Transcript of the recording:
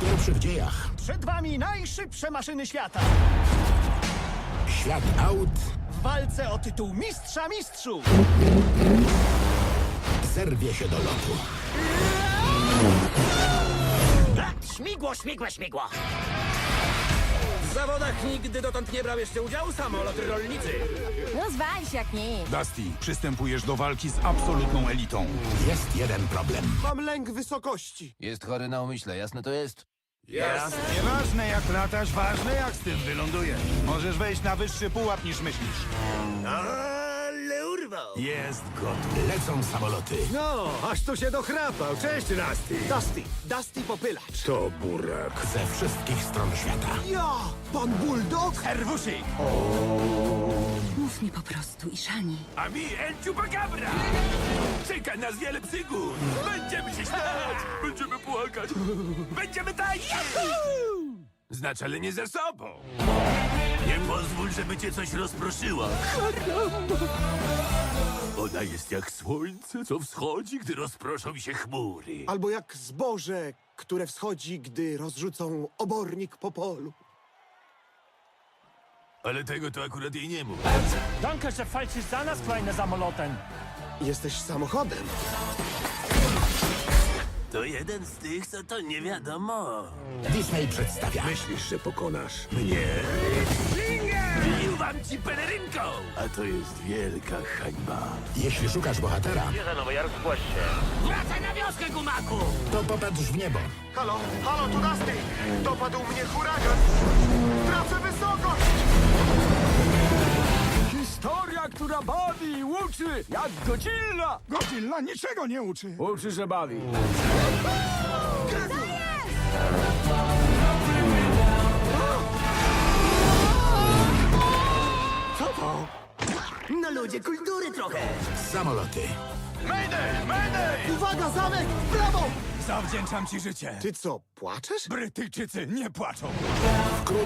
Pierwszy w dziejach. Przed wami najszybsze maszyny świata. Świat aut W walce o tytuł mistrza mistrzów. zerwie się do lotu. Śmigło, śmigłe, śmigło! W zawodach nigdy dotąd nie brał jeszcze udziału samoloty rolnicy. No zwal się jak nic. Dusty, przystępujesz do walki z absolutną elitą. Jest jeden problem. Mam lęk wysokości. Jest chory na umyśle, jasne to jest? Nieważne jak latasz, ważne jak z tym wylądujesz. Możesz wejść na wyższy pułap niż myślisz. Urwał! Jest gotów. Lecą samoloty. No, aż tu się dochrapał. Cześć, Rusty. Dusty, Dusty popylacz. To burak. Ze wszystkich stron świata. Ja, pan Bulldog? Serwusy! Mów mi po prostu, Iszani. A mi El Chupacabra! Czeka nas wiele przygód! Będziemy się śmiać! Będziemy płakać! Będziemy tańczyć! Znaczy, ale nie ze sobą! Nie pozwól, żeby cię coś rozproszyła! Ona jest jak słońce, co wschodzi, gdy rozproszą się chmury. Albo jak zboże, które wschodzi, gdy rozrzucą obornik po polu. Ale tego to akurat jej nie mów. Danke, że falczysz za nas, kleine Samoloten. Jesteś samochodem. To jeden z tych, co to nie wiadomo. Disney przedstawia. Myślisz, że pokonasz mnie? Bił wam ci pelerynką! A to jest wielka hańba. Jeśli szukasz bohatera, Wracaj na wioskę, gumaku! to popatrz w niebo. Halo, halo, tu Dusty! Dopadł mnie huragan! Tracę wysokość! Historia, która bawi i uczy, jak Godzilla. Godzilla niczego nie uczy. Uczy, że bawi. Ludzie, kultury trochę! Samoloty. Uwaga, zamek! W prawo! Zawdzięczam ci życie. Ty co, płaczesz? Brytyjczycy nie płaczą. Wkrótce